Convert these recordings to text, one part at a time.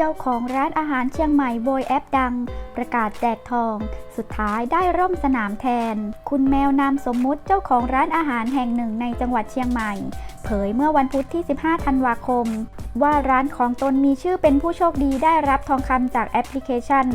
เจ้าของร้านอาหารเชียงใหม่โบยแอปดัง ประกาศแจกทอง สุดท้ายได้ร่มสนามแทน คุณแมวนามสมมุติเจ้าของร้านอาหารแห่งหนึ่งในจังหวัดเชียงใหม่ เผยเมื่อวันพุธที่ 15 ธันวาคม ว่าร้านของตนมีชื่อเป็นผู้โชคดีได้รับทองคำจากแอปพลิเคชัน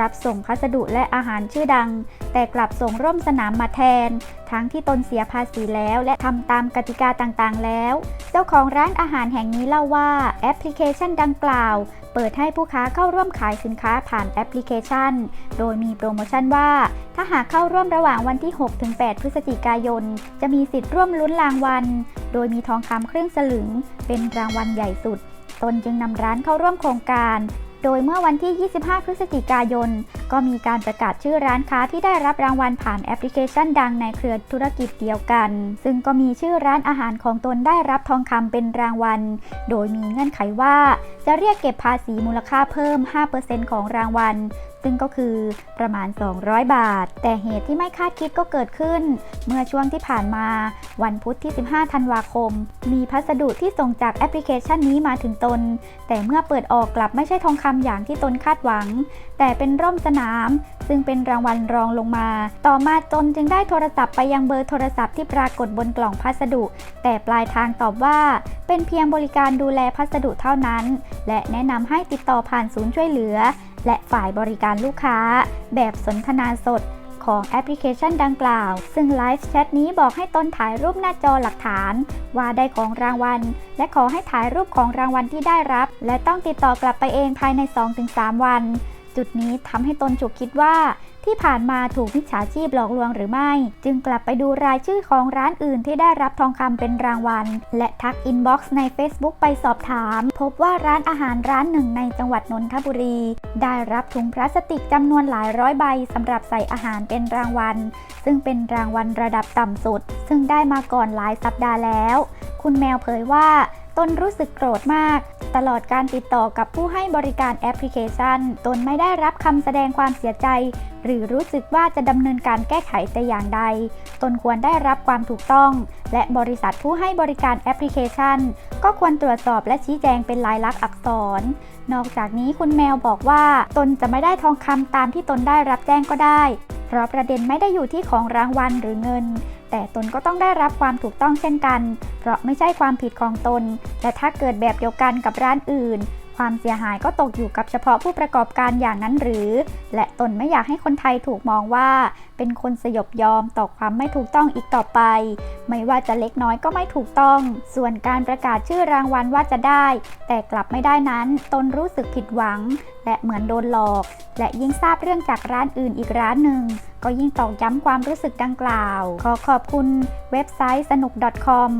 รับส่งพัสดุและอาหารชื่อดัง แต่กลับส่งร่มสนามมาแทน ทั้งที่ตนเสียภาษีแล้วและทำตามกติกาต่างๆ แล้ว เจ้าของร้านอาหารแห่งนี้เล่าว่าแอปพลิเคชันดังกล่าว เปิดให้ผู้ค้าเข้าร่วมขายสินค้าผ่านแอปพลิเคชัน โดยมีโปรโมชั่นว่า ถ้าหากเข้าร่วมระหว่างวันที่ 6-8 พฤศจิกายน จะมีสิทธิ์ร่วมลุ้นรางวัล โดยมีทองคำครึ่งสลึง เป็นรางวัลใหญ่สุด ตนจึงนำร้านเข้าร่วมโครงการ โดยเมื่อวันที่ 25 พฤศจิกายน ก็มีการประกาศชื่อร้านค้าที่ได้รับรางวัลผ่านแอปพลิเคชันดังในเครือธุรกิจเดียวกัน ซึ่งก็มีชื่อร้านอาหารของตนได้รับทองคำเป็นรางวัล โดยมีเงื่อนไขว่า จะเรียกเก็บภาษีมูลค่าเพิ่ม 5%ของรางวัล ซึ่งก็คือประมาณ 200 บาท แต่เหตุที่ไม่คาดคิดก็เกิดขึ้น เมื่อช่วงที่ผ่านมาวันพุธที่ 15 ธันวาคม มีพัสดุที่ส่งจากแอปพลิเคชันนี้มาถึงตน แต่เมื่อเปิดออกกลับไม่ใช่ทองคำอย่างที่ตนคาดหวัง แต่เป็นร่มสนาม ซึ่งเป็นรางวัลรองลงมา ต่อมาตนจึงได้โทรศัพท์ไปยังเบอร์โทรศัพท์ที่ปรากฏบนกล่องพัสดุ แต่ปลายทางตอบว่า เป็นเพียงบริการดูแลพัสดุเท่านั้น และแนะนำให้ติดต่อผ่านศูนย์ช่วยเหลือ และฝ่ายบริการลูกค้า แบบสนทนาสดของแอปพลิเคชันดังกล่าว ซึ่งไลฟ์แชทนี้บอกให้ตนถ่ายรูปหน้าจอหลักฐาน ว่าได้ของรางวัล และขอให้ถ่ายรูปของรางวัลที่ได้รับ และต้องติดต่อกลับไปเองภายใน 2-3 วัน จุดนี้ทำให้ตนฉุกคิดว่า ที่ผ่านมาถูกมิจฉาชีพหลอกลวงหรือไม่ จึงกลับไปดูรายชื่อของร้านอื่นที่ได้รับทองคำเป็นรางวัล และทักอินบ็อกซ์ใน Facebook ไปสอบถาม พบว่าร้านอาหารร้านหนึ่งในจังหวัดนนทบุรี ได้รับถุงพลาสติกจำนวนหลายร้อยใบสำหรับใส่อาหารเป็นรางวัล ซึ่งเป็นรางวัลระดับต่ำสุด ซึ่งได้มาก่อนหลายสัปดาห์แล้ว คุณแมวเผยว่าตนรู้สึกโกรธมาก ตลอดการติดต่อกับผู้ให้บริการแอปพลิเคชัน ตนไม่ได้รับคำแสดงความเสียใจ หรือรู้สึกว่าจะดำเนินการแก้ไขแต่อย่างใด ตนควรได้รับความถูกต้อง และบริษัทผู้ให้บริการแอปพลิเคชัน ก็ควรตรวจสอบและชี้แจงเป็นลายลักษณ์อักษร นอกจากนี้คุณแมวบอกว่า ตนจะไม่ได้ทองคำตามที่ตนได้รับแจ้งก็ได้ เพราะประเด็นไม่ได้อยู่ที่ของรางวัลหรือเงิน แต่ตนก็ต้องได้รับความถูกต้องเช่นกัน เพราะไม่ใช่ความผิดของตน และถ้าเกิดแบบเดียวกันกับร้านอื่น ความเสียหายก็ตกอยู่กับเฉพาะผู้ประกอบการอย่างนั้นหรือ และตนไม่อยากให้คนไทยถูกมองว่า เป็นคนสยบยอมต่อความไม่ถูกต้องอีกต่อไป ไม่ว่าจะเล็กน้อยก็ไม่ถูกต้อง ส่วนการประกาศชื่อรางวัลว่าจะได้ แต่กลับไม่ได้นั้น ตนรู้สึกผิดหวัง และเหมือนโดนหลอก และยิ่งทราบเรื่องจากร้านอื่นอีกร้านหนึ่งก็ยิ่งตอกย้ำความรู้สึกดังกล่าว ขอขอบคุณเว็บไซต์สนุก .com